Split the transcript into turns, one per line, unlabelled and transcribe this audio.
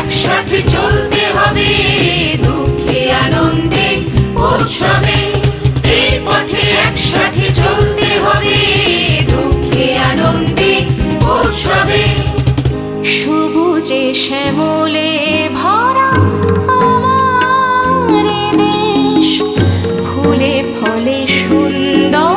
একসাথে চলতে হবে, দুঃখে, আনন্দে, উৎসবে। এই পথে একসাথে চলতে হবে, দুঃখে, আনন্দে, উৎসবে। সবুজে শ্যামলে ভরা আমার দেশ, ফুলে
ফলে সুন্দর